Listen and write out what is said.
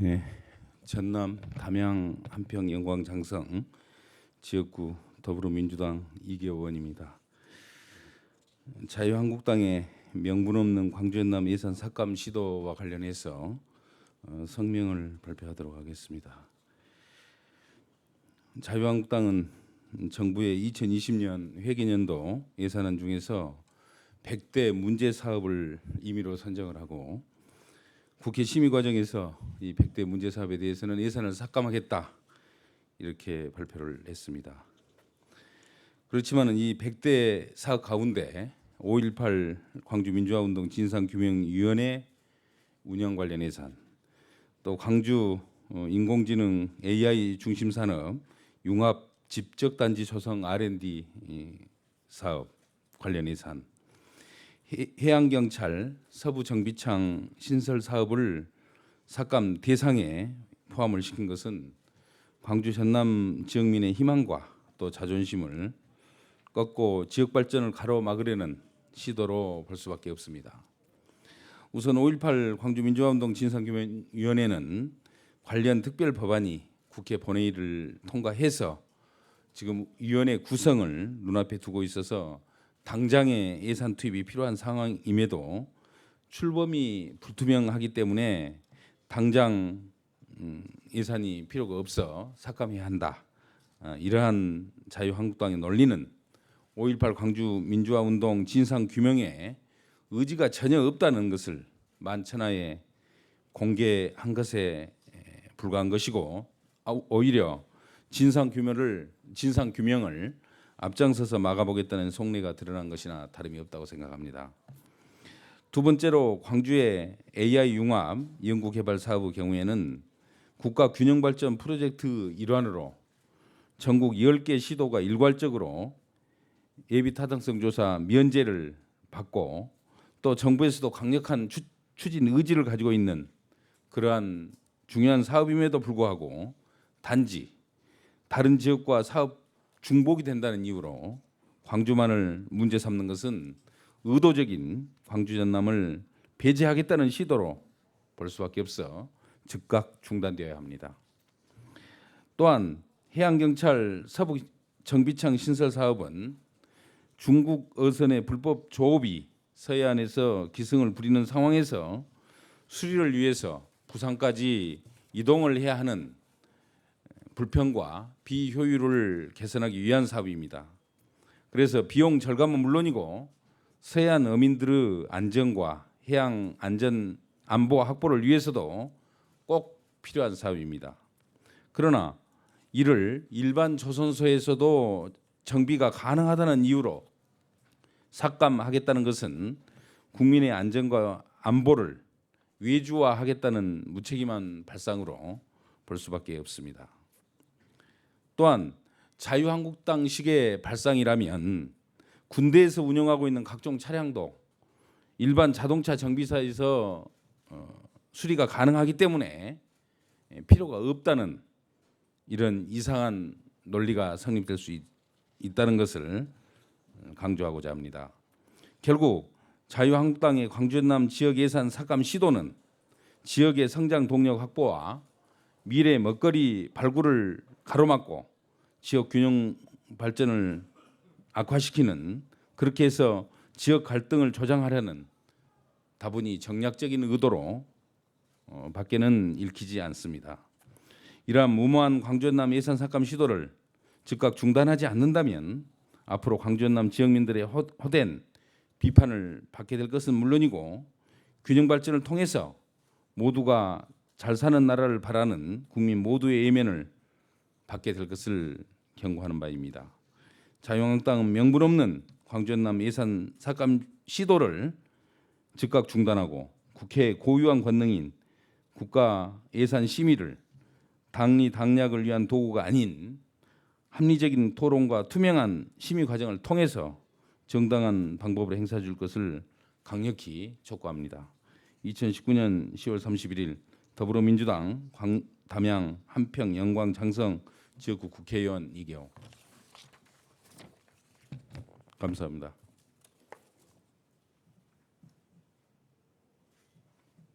네, 전남 담양 한평 영광 장성 지역구 더불어민주당 이기호 의원입니다. 자유한국당의 명분 없는 광주 연남 예산 삭감 시도와 관련해서 어, 성명을 발표하도록 하겠습니다. 자유한국당은 정부의 2020년 회계년도 예산안 중에서 100대 문제 사업을 임의로 선정을 하고 국회 심의 과정에서 이 100대 문제 사업에 대해서는 예산을 삭감하겠다 이렇게 발표를 했습니다. 그렇지만은 이 100대 사업 가운데 5.18 광주 민주화운동 진상규명위원회 운영 관련 예산, 또 광주 어, 인공지능 AI 중심 산업 융합 집적단지 조성 R&D 이 사업 관련 예산, 해- 해양 경찰 서부 정비창 신설 사업을 삭감 대상에 포함을 시킨 것은 광주 전남 지역민의 희망과 또 자존심을 꺾고 지역 발전을 가로막으려는 시도로 볼 수밖에 없습니다. 우선 5.18 광주 민주화운동 진상규명위원회는 관련 특별 법안이 국회 본회의를 통과해서 지금 위원회 구성을 눈앞에 두고 있어서 당장의 예산 투입이 필요한 상황임에도 출범이 불투명하기 때문에 당장 음, 예산이 필요가 없어 삭감해야 한다. 아, 이러한 자유한국당의 논리는 5.18 광주 민주화 운동 진상 규명에 의지가 전혀 없다는 것을 만천하에 공개한 것에 에, 불과한 것이고 아, 오히려 진상 규명을 진상 규명을 앞장서서 막아보겠다는 속내가 드러난 것이나 다름이 없다고 생각합니다. 두 번째로 광주의 AI 융합 연구 개발 사업의 경우에는 국가 균형 발전 프로젝트 일환으로 전국 10개 시도가 일괄적으로 예비 타당성 조사 면제를 받고 또 정부에서도 강력한 추, 추진 의지를 가지고 있는 그러한 중요한 사업임에도 불구하고 단지 다른 지역과 사업 중복이 된다는 이유로 광주만을 문제 삼는 것은 의도적인 광주 전남을 배제하겠다는 시도로 볼 수밖에 없어 즉각 중단되어야 합니다. 또한 해양경찰 서부 정비창 신설 사업은 중국 어선의 불법 조업이 서해안에서 기승을 부리는 상황에서 수리를 위해서 부산까지 이동을 해야 하는 불평과 비효율을 개선하기 위한 사업입니다. 그래서 비용 절감은 물론이고 서해안 어민들의 안전과 해양 안전 안보 확보를 위해서도 꼭 필요한 사업입니다. 그러나 이를 일반 조선소에서도 정비가 가능하다는 이유로 삭감하겠다는 것은 국민의 안전과 안보를 외주화하겠다는 무책임한 발상으로 볼 수밖에 없습니다. 또한 자유한국당식의 발상이라면 군대에서 운영하고 있는 각종 차량도 일반 자동차 정비사에서 어, 수리가 가능하기 때문에 예, 필요가 없다는 이런 이상한 논리가 성립될 수 있, 있다는 것을 강조하고자 합니다. 결국 자유한국당의 광주남 지역 예산 삭감 시도는 지역의 성장 동력 확보와 미래 먹거리 발굴을 가로막고 지역 균형 발전을 악화시키는 그렇게 해서 지역 갈등을 조장하려는 다분히 정략적인 의도로 어, 밖에는 읽히지 않습니다. 이러한 무모한 광주남 예산 삭감 시도를 즉각 중단하지 않는다면 앞으로 광주남 지역민들의 호- 호된 비판을 받게 될 것은 물론이고 균형 발전을 통해서 모두가 잘 사는 나라를 바라는 국민 모두의 예면을 받게 될 것을 경고하는 바입니다. 자유한국당은 명분 없는 광주남 예산 삭감 시도를 즉각 중단하고 국회 고유한 권능인 국가 예산 심의를 당리 당략을 위한 도구가 아닌 합리적인 토론과 투명한 심의 과정을 통해서 정당한 방법으로 행사해 줄 것을 강력히 촉구합니다. 2019년 10월 31일 더불어민주당 광, 담양 한평 영광 장성 지역구 국회의원 이기호 감사합니다.